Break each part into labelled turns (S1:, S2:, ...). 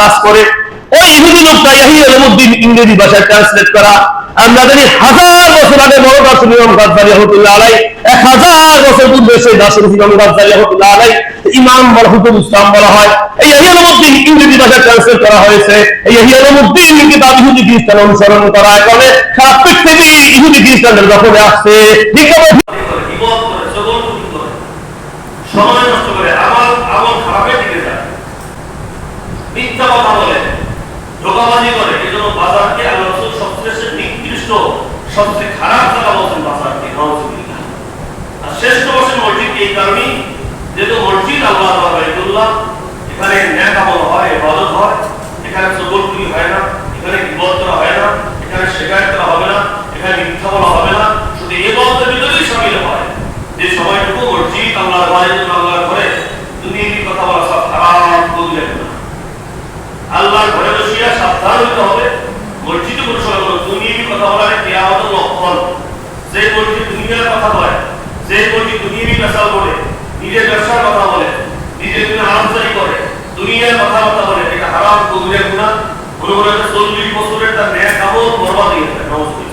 S1: কাজ করে। ওই ইহুদি লোকটা ইয়াহিয়া ইংরেজি ভাষায় ট্রান্সলেট করা। আমরা জানি হাজার বছর আগে বড় দার্শনিক ইমাম গাজ্জালি রহমতুল্লাহ আলাই এক হাজার বছর পূর্বে সেই দার্শনিক ইমাম গাজ্জালি রহমতুল্লাহ আলাই ইমাম বলা হুকুম ইসলাম বলা হয়। এই ইয়াহিয়া ইংরেজি ভাষায় ট্রান্সলেট করা হয়েছে। এই ইয়াহিয়া কিতাব ইহুদি খ্রিস্টান অনুসরণ করার কারণে সারা পৃথিবী ইহুদি খ্রিস্টানদের দখলে আসছে। ঠিক আছে
S2: করে করে সময় নষ্ট করে আমল আমল খারাপের দিকে যায় মিথ্যা কথা বলে, ধোকাবাজি করে এই জন্য বাজারকে আল্লাহ সবচেয়ে নিকৃষ্ট, সবচেয়ে খারাপ জায়গা বলছেন বাজারকে আর শ্রেষ্ঠ বসেন মসজিদ এই কারণেই, যেহেতু মসজিদ আল্লাহ বাইতুল্লাহ, এখানে ন্যাক হয়, ইবাদত হয়, এখানে সবলপুরি হয় না, এখানে বিপদ করা হয় না, এখানে শেখায়ত করা হবে না, এখানে মিথ্যা বলা হবে না, শুধু ইবাদতের ভিতরেই শামিল হয়। যে সময়টুকু মসজিদ আল্লাহর বাড়ির জন্য আল্লাহর দুনিয়ার কথা বলা সব না আল্লাহর ঘরে বসিয়া সাবধান হইতে হবে। মসজিদে কোনো সময় কোনো দুনিয়াবি কথা বলার কেয়ামতের লক্ষণ যে মসজিদ দুনিয়ার কথা বলে, যে মসজিদ দুনিয়াবি পেশাল করে নিজের ব্যবসার কথা বলে, নিজের জন্য আরামদারি করে, দুনিয়ার কথাবার্তা বলে, এটা হারাম কবিরা গুণা মনে মনে একটা চল্লিশ বছরের তার ন্যায় কামড় বরবাদ হয়ে যাবে নমস্কার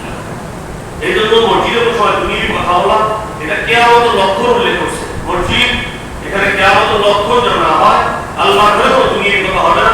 S2: এই জন্য মসজিদে কোনো সময় দুনিয়াবি কথা বলা, এটা কেয়ামতের লক্ষণ উল্লেখ করছে। মসজিদ, এখানে কেয়ামতের লক্ষণ যেন না হয়, আল্লাহর ঘরে কোনো দুনিয়াবি কথা হবে না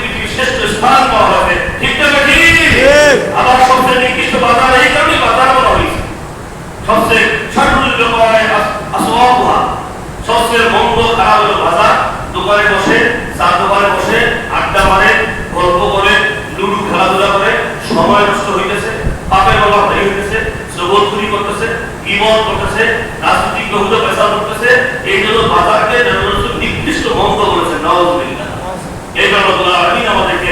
S2: স্থান পাওয়া হবে ঠিক না ঠিক। আবার সবচেয়ে নিকৃষ্ট বাজার এই কারণে বাজার বলা হয়েছে সবচেয়ে ষাটুল লোকায় আসওয়াবুহা। সবচেয়ে মন্দ খারাপ হলো বাজার। দোকানে বসে চার দোকানে বসে আড্ডা মারে গল্প করে লুডু খেলাধুলা করে সময় নষ্ট হইতেছে পাপের বাবা হয়ে হইতেছে জগৎপুরি করতেছে রাজনৈতিক বহুদ পেশা করতেছে এই জন্য বাজারকে নির্দিষ্ট মন্দ করেছে নওয়াজুবিল্লাহ এই জন্য আল্লাহ আমিন আমাদেরকে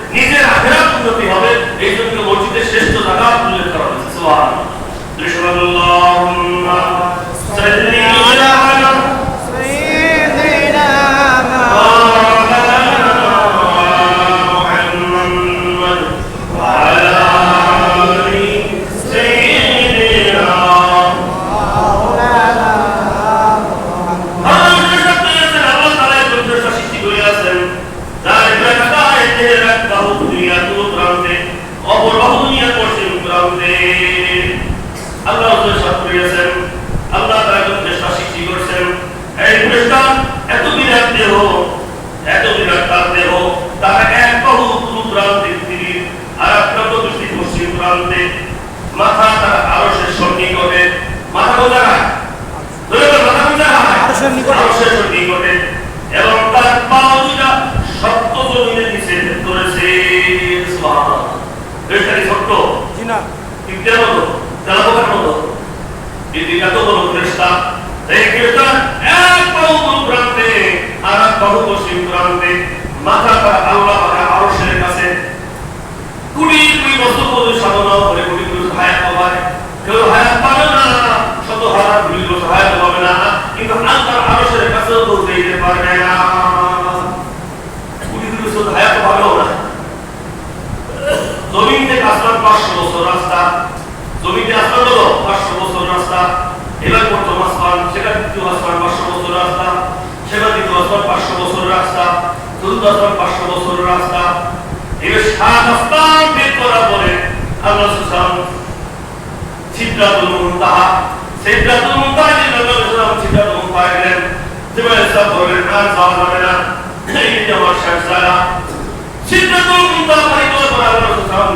S2: পাঁচশো বছর রাস্তা, জমিতে আসমান হলো পাঁচশো বছর রাস্তা, এবার প্রথম আসমান, সেটা দ্বিতীয় আসমান পাঁচশো বছর রাস্তা, সেটা দ্বিতীয় আসমান পাঁচশো বছর রাস্তা, চতুর্থ আসমান পাঁচশো বছর রাস্তা। এবার সাত আসমান বের করার পরে আল্লাহ সুসাম ছিদ্রাতুল মুনতাহা ছিদ্রাতুল মুনতাহা যে নবী সাল্লাল্লাহু ছিদ্রাতুল মুনতাহা গেলেন জিবরাইল সাহেব বললেন আর যাওয়া যাবে না, এই যে আমার শেষ জায়গা সিদ্ধাতুল মুনতাহা দেওয়ার আল্লাহ রাসূল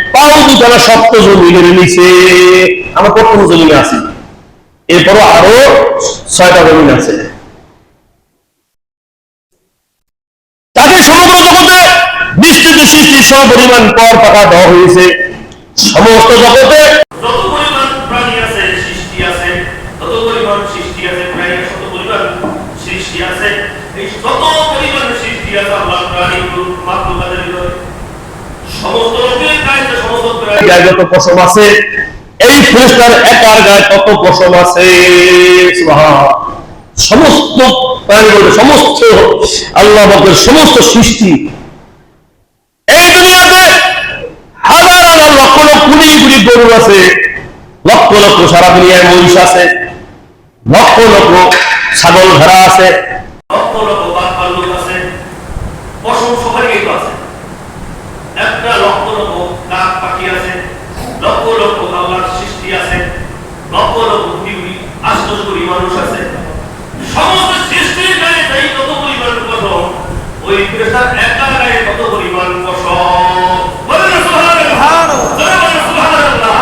S1: পাও দুটানা সপ্ত জমিনের নিচে আমরা প্রথম জমিনে আছি? এরপরও আরও ছয়টা জমিন আছে। তাকে সমগ্র জগতে বিস্তৃত সৃষ্টির সমপরিমাণ পর পাকা দেওয়া হয়েছে। সমস্ত জগতে
S2: পরিমাণ পরিমাণ পরিমাণ পরিমাণ তাদের সমস্ত লোকের কাছে সমস্ত প্রাণী
S1: যত পশম আছে, এই ফেরেশতার একার গায়ে তত পশম আছে। সমস্ত সমস্ত আল্লাহ সমস্ত সৃষ্টি এই দুনিয়াতে হাজার হাজার লক্ষ লক্ষ কোটি কোটি গরু আছে, লক্ষ লক্ষ সারা দুনিয়ায় মহিষ আছে, লক্ষ লক্ষ ছাগল ভেড়া আছে
S2: লক্ষ লক্ষ বাঘ ভাল্লুক আছে পশম সবারই তো আছে একটা লক্ষ লক্ষ কাক পাখি আছে লক্ষ লক্ষ আল্লাহর সৃষ্টি আছে লক্ষ লক্ষ কোটি কোটি আশ্চর্য মানুষ আছে সমস্ত সৃষ্টির গায়ে যাই কত পরিমাণ পশম ওই ফেরেশতার একা গায়ে কত পরিমাণ সুবহানাল্লাহ?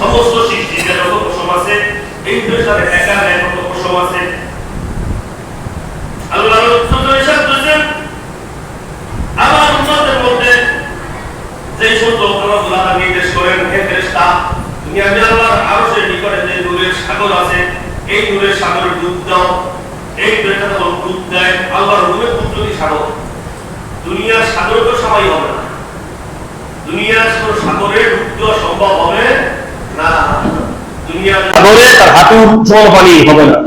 S2: সমস্ত সৃষ্টির গায়ে যত পশম আছে এই ফেরেশতার একা গায়ে কত পশম আছে। আল্লাহ আমার উম্মতের মধ্যে যে সমস্ত লোকগুলো নির্দেশ করেন হে ফেরেশতা তুমি আমি আল্লাহর আরশের নিকটে যে নূরের সাগর আছে এই নূরের সাগরে ডুব দাও, এই ফেরেশতা তখন ডুব দেয় আল্লাহর নূরের কুদরতি সাগর? দুনিয়ার সাগরে তো সবাই হবে না। দুনিয়ার কোন সাগরে ডুব দেওয়া সম্ভব হবে না। দুনিয়ার
S1: সাগরে তার হাতে সমান পানি হবে না।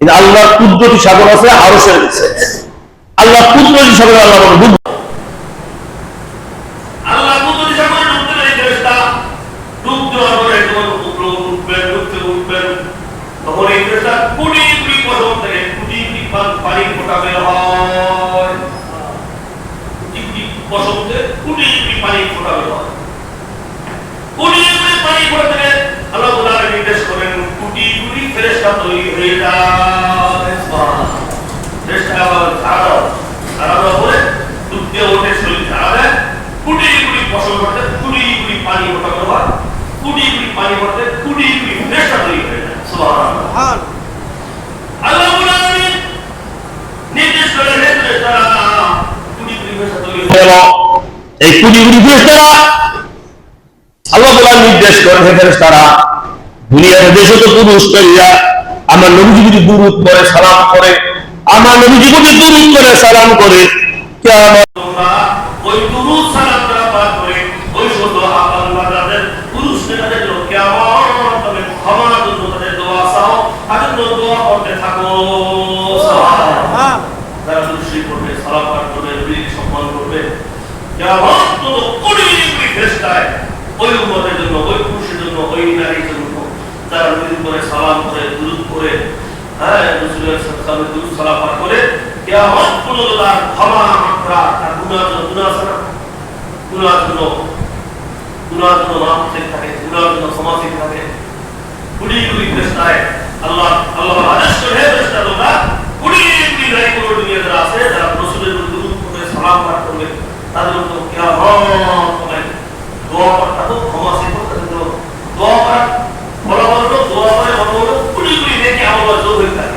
S1: কিন্তু আল্লাহর কুদরতি সাগর আছে, আরও সে আল্লাহ কুদরতি সাগর আল্লাহ ডুব
S2: আল্লাহ কুদরতি সাগরে ডুবতে দেয় ফেরেশতা ডুব দেওয়ার পরে যখন উপরে উঠবেন উঠতে উঠবেন তখন এই ফেরেশতা কুড়ি কুড়ি পশম থেকে কুড়ি কুড়ি পান- পানি ফোটা বের হয় কুড়ি কুড়ি পশম থেকে কুড়ি কুড়ি পানি ফোটা বের হয় কুড়ি কুড়ি পানি ফোটা থেকে আল্লাহ তাআলা নির্দেশ করেন কুড়ি কুড়ি ফেরেশতা তৈরি হয়ে যায় ফেরেশতা আবার ঝাড়া দাও ঝাড়া দেওয়ার পরে ডুব দিয়ে ওঠে শরীর ঝাড়া দেয় কুড়ি কুড়ি ফসল করতে কুড়ি কুড়ি পানি করবা কুড়ি কুড়ি পানি কুড়ি কুড়ি ফেরেশতা তৈরি হয়ে যায় নির্দেশ করে হয়ে
S1: ফেরেশতারা দেশে আমার নবীজি যদি দুরুদ করে সালাম করে আমার নবীজি যদি দুরুদ করে সালাম করে
S2: সালাম তারা পাঠ করে ওই শত আপান বান্দাদের পুরুষ নেতাদের জন্য কেমন তবে ক্ষমার জন্য তাদের দোয়া চাও তাদের জন্য দোয়া করতে থাকো সুবহানাল্লাহ। যারা দুরুশরীফ পড়বে সালাম পাঠ করবে নবীকে সম্মান করবে কেমন তো কোটি কোটি ফেরেশতায় ওই উম্মতের জন্য ওই পুরুষের জন্য ওই নারীর জন্য যারা নবীর উপরে সালাম করে দুরুদ করে হ্যাঁ গুনাহ জন্য মাফ থেকে কুড়ি কুড়ি ফেরেশতায় আল্লাহ আল্লাহ আদেশ করে, হে তোমরা কুড়ি কুড়ি নারী কোনো করে তাদের উপর হবে দোয়া করা তো ক্ষমা সে করতে তো দোয়া করা বলা বলো দোয়া করে বলা বলো কুড়ি কুড়ি নেকি আমার যোগ হয়ে থাকে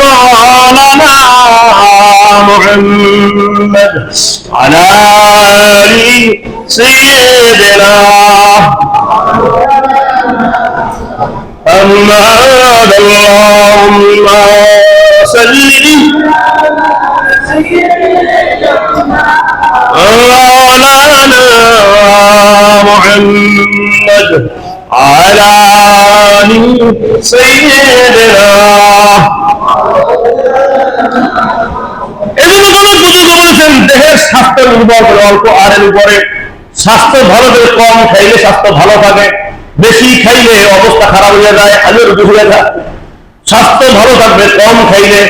S1: مولانا محمد على آل سيدنا. بعد اللهم صل محمد على বলেছেন দেহের স্বাস্থ্যের উপর অল্প আরের উপরে স্বাস্থ্য ভালো কম খাইলে স্বাস্থ্য ভালো থাকে বেশি খাইলে অবস্থা খারাপ হয়ে যায় আলোর যায় স্বাস্থ্য ভালো থাকবে কম খাইলে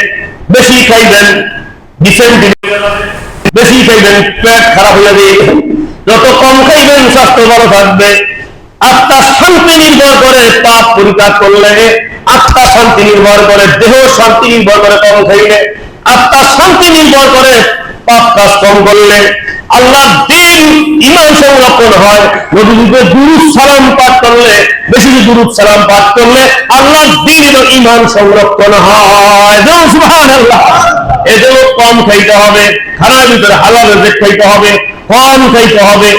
S1: বেশি খাইবেন বেশি খাইবেন পেট খারাপ হয়ে যাবে যত কম খাইবেন স্বাস্থ্য ভালো থাকবে আত্মার শান্তি নির্ভর করে, পাপ পরিত্যাগ করলে, আত্মা শান্তি নির্ভর করে, দেহ শান্তি নির্ভর করে কম খাইলে আত্মা শান্তি নির্ভর করে পাপ কাজ কম করলে, আল্লাহ দিন ইমান সংরক্ষণ হয় নদীতে দুরুদ সালাম পাঠ করলে, বেশি দুরুদ সালাম পাঠ করলে আল্লাহ দিন ইমান সংরক্ষণ হয়। সুবহান আল্লাহ এজন্য কম খাইতে হবে, খানার ভিতরে হালাল খাইতে হবে, কম খাইতে হবে।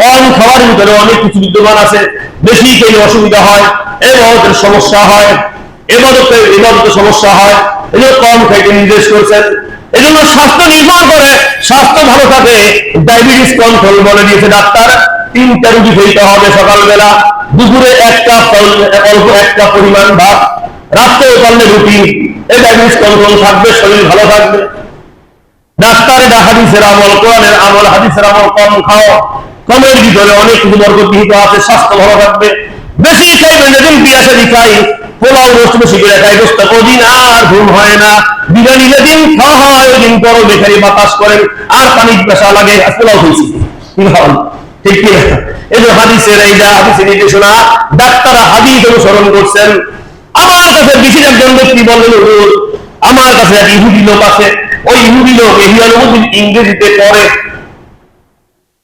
S1: কম খাওয়ার ভিতরে অনেক কিছু বিদ্যমান আছে। বেশি খেলে অসুবিধা হয় এবাদতের সমস্যা হয়, এবাদতের এবাদতের সমস্যা হয়, এই জন্য কম নির্দেশ এই জন্য স্বাস্থ্য নির্ভর করে, স্বাস্থ্য ভালো থাকে, ডায়াবেটিস কন্ট্রোল বলে দিয়েছে ডাক্তার। তিনটা খেতে হবে সকালবেলা, দুপুরে এক কাপ, অল্প এক কাপ পরিমাণ ভাত, রাত্রে পারলে রুটি, এই ডায়াবেটিস কন্ট্রোল থাকবে, শরীর ভালো থাকবে। ডাক্তারের হাদিসের আমল, কোরআনের আমল, হাদিসের আমল, কম কমের ভিতরে অনেক কিছু বরকত নিহিত আছে, স্বাস্থ্য ভালো থাকবে। বেশি খাইবেন যেদিন বিয়াসারি খাই, পোলাও রোস্ট বেশি করে খাই দোস্ত কদিন আর ঘুম হয় না। বিরিয়ানি যেদিন খাওয়া হয়, ওই দিন পরও বেকারি বাতাস করেন, আর পানি পেশা লাগে পোলাও হয়েছি কি হন ঠিক কি এই যে হাদিসের যা হাদিসের নির্দেশনা, ডাক্তাররা হাদিস অনুসরণ করছেন। আমার কাছে বিশেষ একজন ব্যক্তি বললেন আমার কাছে এক ইহুদি লোক আছে। ওই ইহুদি লোক ইহিয়ানুদ্দিন ইংরেজিতে পড়ে।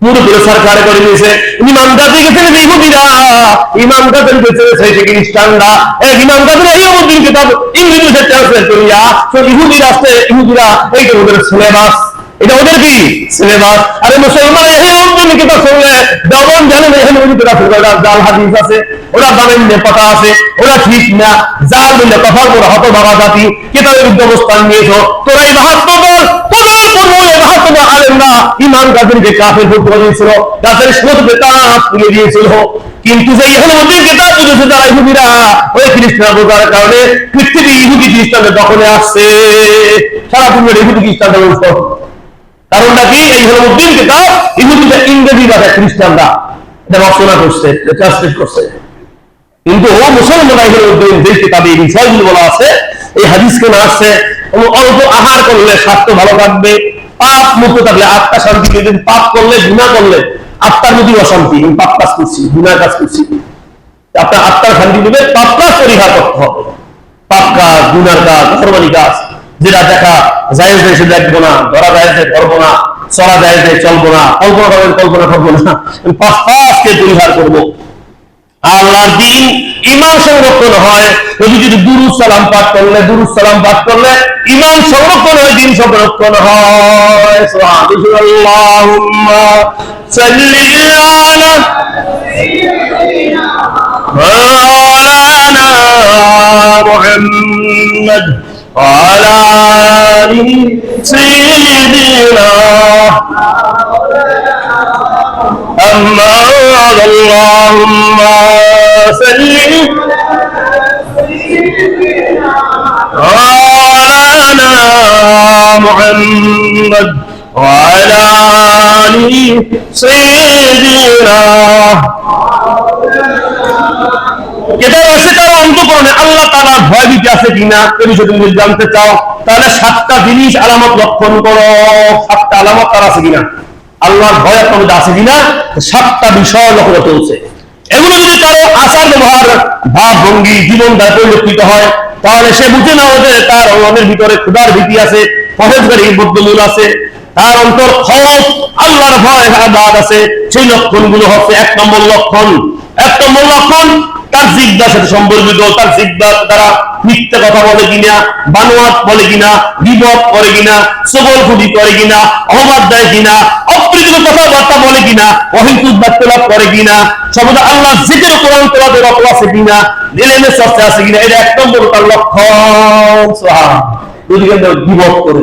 S1: পুরোপুরি সরকার করে দিয়েছে ইমাম গাজী গেছে ইহুদিরা ইমাম গাজী গেছে সেই খ্রিস্টানরা এক ইমাম গাজী এই অবদিন কিতাব ইংরেজিতে ট্রান্সলেট করিয়া তো ইহুদিরা আসছে ইহুদিরা এইটা ওদের সিলেবাস এটা ওদের কি সিলেবাস আরে মুসলমান এই অবদিন কিতাব শুনলে দমন জানেন এখানে ওই কিতাব ওরা জাল হাদিস আছে ওরা বানান কথা আছে ওরা ঠিক না জাল মিলে কথা ওরা হত বাবা জাতি কিতাবের বিরুদ্ধে অবস্থান নিয়েছো তোরা এই মাহাত্ম দল এই আলেমরা কাফের ভর্তি করে দিয়েছিল গাছের সমস্ত বেতাব তুলে দিয়েছিল। কিন্তু যে বুঝেছে যারা ইহুদিরা, ওই খ্রিস্টান বোঝার কারণে পৃথিবী ইহুদি দখলে আসছে। সারা ইহুদি খ্রিস্টানদের উপর। কারণটা কি? এই ইংরেজি খ্রিস্টানরা। এটা রচনা করছে ট্রান্সলেট করছে। কিন্তু ও মুসলমান যে এই বিষয়গুলো বলা আছে, এই হাদিস কেন আসছে। অল্প আহার করলে স্বাস্থ্য ভালো থাকবে। পাপ মুক্ত থাকলে আত্মা শান্তি যদি পাপ করলে গুণা করলে আত্মার যদি অশান্তি। আমি পাপ কাজ করছি গুণার কাজ করছি। আপনার আত্মার শান্তি দিবে পাপ কাজ পরিহার করতে হবে। পাপ কাজ, গুনার কাজ ফরমানি কাজ, যেটা দেখা যায় যায় সে দেখব না। ধরা যায় যায় ধরবো না। চলা যায় যায় চলবো না। কল্পনা করবেন কল্পনা করব না। আমি পাঁচ পরিহার করব। আল্লাহর দিন ইমান সংরক্ষণ হয় যদি যদি দুরুদ সালাম পাঠ করলে দুরুদ সালাম পাঠ করলে ইমান সংরক্ষণ হয় দিন সংরক্ষণ হয় আল্লাহুম্মা সাল্লি আলা مولانا محمد وعلى آل سيدنا أما اللهم صل مولانا محمد وعلى آل سيدنا এটা রয়েছে তার অন্তকরণে আল্লাহ তারা ভয় দিতে আছে কিনা এ বিষয়ে তুমি যদি জানতে চাও তাহলে সাতটা জিনিস আলামত লক্ষণ করো সাতটা আলামত তার আছে কিনা আল্লাহর ভয় আপনার মধ্যে আছে কিনা? সাতটা বিষয় লক্ষ্য হচ্ছে। এগুলো যদি কারও আচার ব্যবহার, ভাব, ভঙ্গি, জীবন দ্বারা পরিলক্ষিত হয়, তাহলে সে বুঝে না যে তার মনের ভিতরে ক্ষুধার ভীতি আছে পরেজগারি বদ্ধমূল আছে, তার অন্তর খরচ, আল্লাহর ভয় আছে। সেই লক্ষণগুলো হচ্ছে এক নম্বর লক্ষণ। এক নম্বর লক্ষণ তার জিজ্ঞার সাথে সম্পর্কিত, তার জিজ্ঞার দ্বারা মিথ্যা কথা বলে কিনা, বানোয়াত বলে কিনা, বিপদ করে কিনা, সবল খুদি করে কিনা অহবাদ দেয় কিনা অপ্রীত কথাবার্তা বলে কিনা বার্তালাপ করে কিনা, সর্বদা আল্লাহ কোরআন তোলাতে রত আছে কিনা চর্চা আছে কিনা, এটা এক নম্বর তার লক্ষণ সোহা যদি বিপদ করে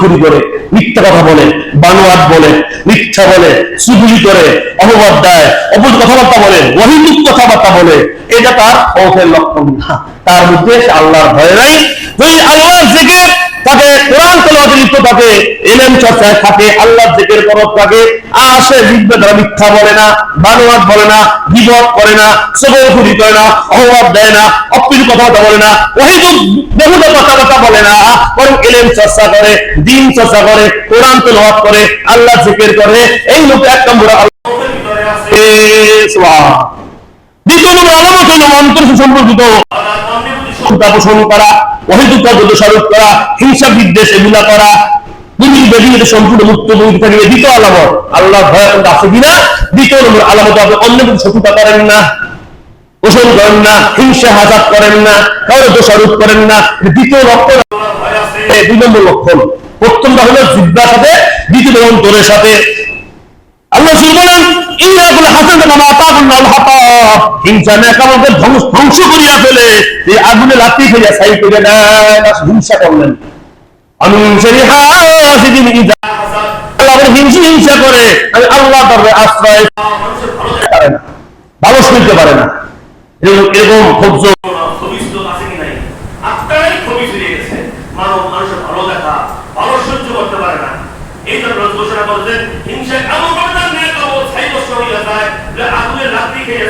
S1: খুদি করে, মিথ্যা কথা বলে বানোয়াদ বলে, মিথ্যা বলে, সুগুলি করে, অপবাদ দেয় অপর কথাবার্তা বলে অহিতুক কথাবার্তা বলে, এটা তার অফের লক্ষণ না। তার মধ্যে আল্লাহর ভয় নাই। যদি আল্লাহর জেগে তাকে কোরআন তেলাওয়াতে থাকে, এলেম চর্চায় থাকে, আল্লাহর জেকের তরফ থাকে, আর সে জিব্বে দ্বারা মিথ্যা বলে না বানোয়াত বলে না বিপদ করে না খুদি করে না অপবাদ দেয় না, অপ্রীত কথাবার্তা বলে না অহিতুক বহুদা কথাবার্তা বলে না, বরং এলেম চর্চা করে, দিন চর্চা করে, কোরআন তেলাওয়াত করে আল্লাহ জিকির করে। এই লোক এক নম্বর আল্লাহ দ্বিতীয় নম্বর আলামত হলো অন্তর সম্পর্কিত সত্তা পোষণ করা, অহেতুক স্বরূপ করা, হিংসা বিদ্বেষ এগুলা করা দ্বিতীয় শত্রুতা দোষারোপ লক্ষণ হলো দ্বিতীয় সাথে। ইন্নাকুল হাসান হাতা হিংসা নেকামকে হিংসা করে, আমি আল্লাহ তারপরে আশ্রয় পারে না ভালো শুনতে পারে না। এরকম খুব ক্ষোভ্য
S2: খবিস্ত আছে কি নাই আত্মারাই খবিস হয়ে গেছে মানব মানুষের ভালো দেখা ভালো সহ্য করতে পারে না এই জন্য রোজ ঘোষণা করেছেন হিংসা এমন ভাবে তার ন্যায় কাবো ছাইবস্য হইয়া যায় যে আগুনের লাকড়ি খেয়ে ছাইবস্য করিয়া যায়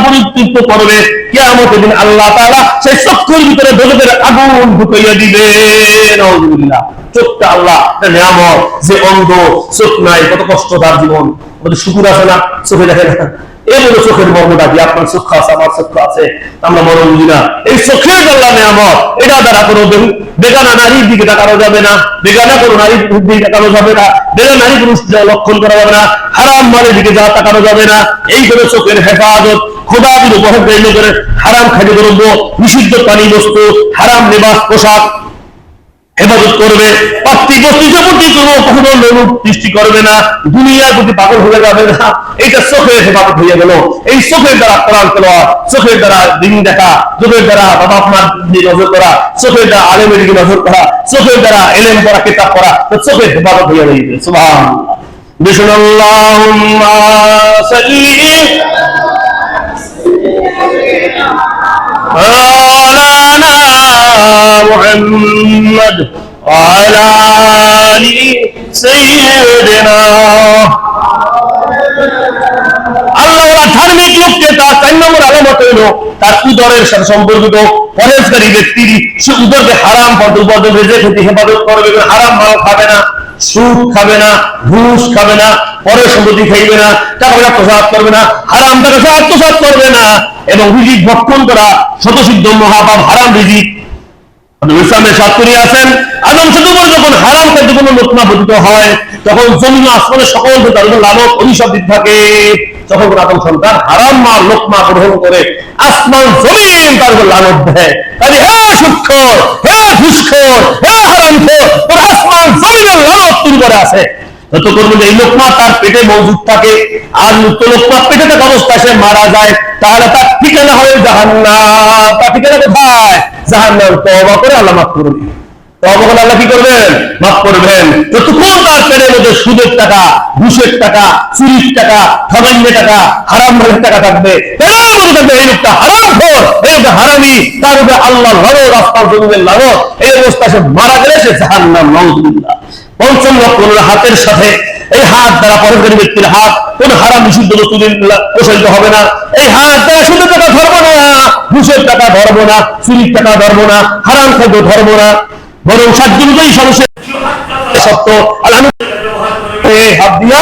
S1: পরিতৃপ্ত করবে। কেয়ামতের আল্লাহ তাআলা সেই চক্ষুর ভিতরে দোজখের আগুন ঢুকাইয়া দিবে। চোখটা আল্লাহ নিয়ামত যে অন্ধ, চোখ নাই, কত কষ্ট তার জীবন। শুকুর আছে না? চোখে দেখে না। এই হলো চোখের মর্মটা কি আপনার চক্ষু আছে, আমার চক্ষু আছে, আমরা মনে বুঝি না। এই চোখের এটা দ্বারা কোনো বেগানা নারীর দিকে তাকানো যাবে না। বেগানা কোনো নারীর দিকে তাকানো যাবে না। নারী পুরুষ লক্ষণ করা যাবে না। হারাম মালের দিকে যা তাকানো যাবে না। চোখের হেফাজত। উপহার গ্রহণ করে হারাম খাদ্য দ্রব্য, নিষিদ্ধ পানি বস্তু, হারাম লেবাস পোশাক হেফাজত করবে পার্থিব বস্তুর প্রতি কোনো কখনো লোক সৃষ্টি করবে না দুনিয়ার প্রতি পাগল হয়ে যাবে না এটা চোখের হেফাজত হয়ে গেল এই চোখের দ্বারা কোরআন তেলাওয়াত চোখের দ্বারা দিন দেখা চোখের দ্বারা বাবা আপনার দিকে নজর করা চোখের দ্বারা আলেমের দিকে নজর করা চোখের দ্বারা এলেম করা কিতাব করা তো চোখের হেফাজত হয়ে রয়েছে সুবহান বিষ্ণুল্লাহুম্মা সাল্লি مولانا محمد وعلى آل سيدنا আল্লাহ ওরা ধার্মিক লোককে তার চার নম্বর আলামত হইল তার উদরের সাথে সম্পর্কিত পরেশকারী ব্যক্তি সে উদরকে হারাম পদ উপার্জন ভেজে খেতে হেফাজত করবে এবং হারাম মাল খাবে না সুদ খাবে না ঘুষ খাবে না পরের সম্পত্তি খাইবে না টাকা পয়সা প্রসাদ করবে না হারাম টাকা সে আত্মসাত করবে না এবং রিজিক ভক্ষণ করা শতসিদ্ধ মহাপাপ হারাম রিজিক ইসলামের সাতকরি আছেন আদম সদুমর যখন হারাম খাদ্য কোনো লোকনা পতিত হয়, তখন জমিন আসমানের সকল উপর লালক থাকে। আদম সন্তান হারাম মা লোকমা গ্রহণ করে, আসমান, জমিন তার উপর লালক দেয়। তাহলে হে সূক্ষ্ম হে ঘুষখোর হে তোর আসমান জমিনের লালক তোর করে আছে যত করব এই লোকমা তার পেটে মজুদ থাকে। আর লোকমা পেটে থাকা সে মারা যায়। তাহলে তার ঠিকানা জাহান্নাম। তার ঠিকানা কোথায়? জাহান্নাম। তওবা করে আল্লাহ মাফ কি করবেন? মাফ করবেন। যতক্ষণ তার পেটের মধ্যে সুদের টাকা, ঘুষের টাকা, চুরির টাকা টাকা, হারাম টাকা থাকবে এই লোকটা হারাম খোর এই লোকটা হারামি। তার উপরে আল্লাহ জমিনের এই অবস্থা সে মারা গেলে সে জাহান নজরুল্লাহ পঞ্চম লক্ষ হলো হাতের সাথে। এই হাত দ্বারা পরকারী ব্যক্তির হাত কোন হারাম নিষিদ্ধ বস্তু প্রসারিত হবে না। এই হাত দ্বারা শুধু টাকা ধরবো না, ঘুষের টাকা ধরবো না, চুরির টাকা ধরবো না, হারাম খাদ্য ধরবো না। বরং দিন সমস্যা সত্য। এই হাত দিয়া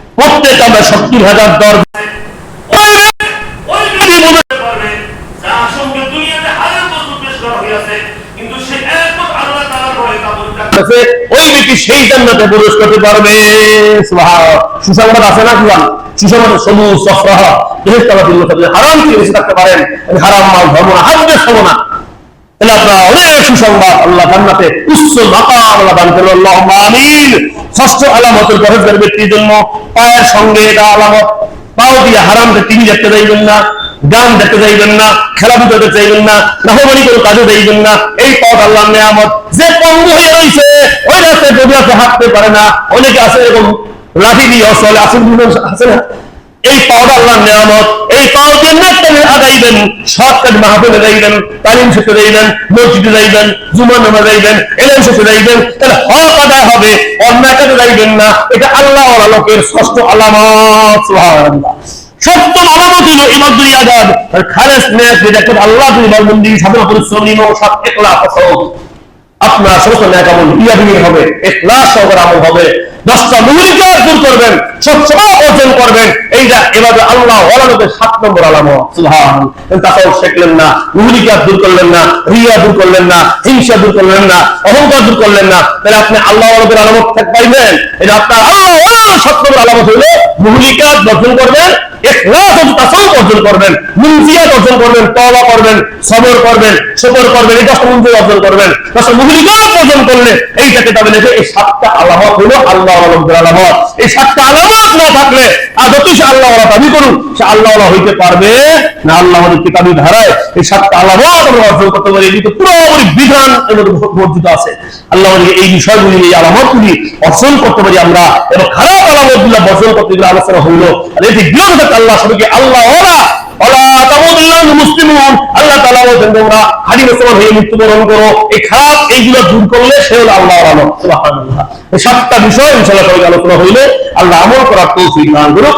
S1: প্রত্যেক কামরা সত্তর হাজার দরজা
S2: ওই ব্যক্তি
S1: সেই জান্নাতে প্রবেশ করতে পারবে। সুসংবাদ আছে না সুসংবাদ সফরাহ। হারাম বেঁচে থাকতে পারেন। আমি হারাম মাল ধর্ম না না। ষষ্ঠ আলামতের জন্য পায়ের সঙ্গে আলামত। পাও দিয়ে দেখতে যাইবেন না, গান দেখতে যাইবেন না, খেলাধুলা দেখতে যাইবেন না নাহমানি কোনো কাজে যাইবেন না। এই পথ আল্লাহ নেয়ামত। যে পঙ্গু হয়ে রয়েছে, ওই রাস্তায় হাঁটতে পারে না, অনেকে আছে এরকম লাঠি দিয়ে আছে না এই পাওয়া আল্লাহ নিয়ামত। এই পাও দিয়ে নাট্যে আগাইবেন। শর্টকাট মাহফিলে যাইবেন, তালিম শেষে যাইবেন, মসজিদে যাইবেন জুমা নামা যাইবেন এলেন শেষে যাইবেন, তাহলে হক আদায় হবে যাইবেন না, এটা আল্লাহ ওয়ালা লোকের ষষ্ঠ আলামত সপ্তম আলামত আজাদ আর খালেস দেখুন আল্লাহ তুমি বলবন্দি সাধনা পরিশ্রম নিম সাত একলা আপনার সমস্ত হবে ইখলাস সহকারে আমল হবে। দশটা দূর করবেন অর্জন করবেন সাত তাহলে আপনি আল্লাহ থাক পাইবেন এটা আপনার আল্লাহ সাত নম্বর আলামত হইলে দর্শন করবেন অর্জন করবেন অর্জন করবেন করবেন, সবর করবেন, শুকর করবেন, এই অর্জন করবেন। অর্জন করলে এইটাকে তবে লেখে এই সাতটা আলামত হলো আল্লাহ আলমদের আলামত। এই সাতটা আলামত না থাকলে আদতে সে আল্লাহ দাবি করুন সে আল্লাহ হইতে পারবে না, আল্লাহ আমাদের কিতাবি ধারায় এই সাতটা আলামত আমরা অর্জন করতে পারি। এটি তো পুরোপুরি বিধান মধ্যে আছে। আল্লাহ এই বিষয়গুলি, এই আলামতগুলি অর্জন করতে পারি আমরা। এবং খারাপ আলামতগুলো বর্জন করতে গেলে আলোচনা হইল আর এটি বিরত আল্লাহ সবাইকে আল্লাহ ওরা মুসলিমুন আল্লাহ তাআলা বলেন তোমরা হাদি মুসলমান হয়ে মৃত্যুবরণ করো। এই খারাপ এইগুলো দূর করলে সে হলো আল্লাহর সাতটা বিষয় ইনশাআল্লাহ আলোচনা হইলে আল্লাহ আমল করার তৌফিক দান করুক।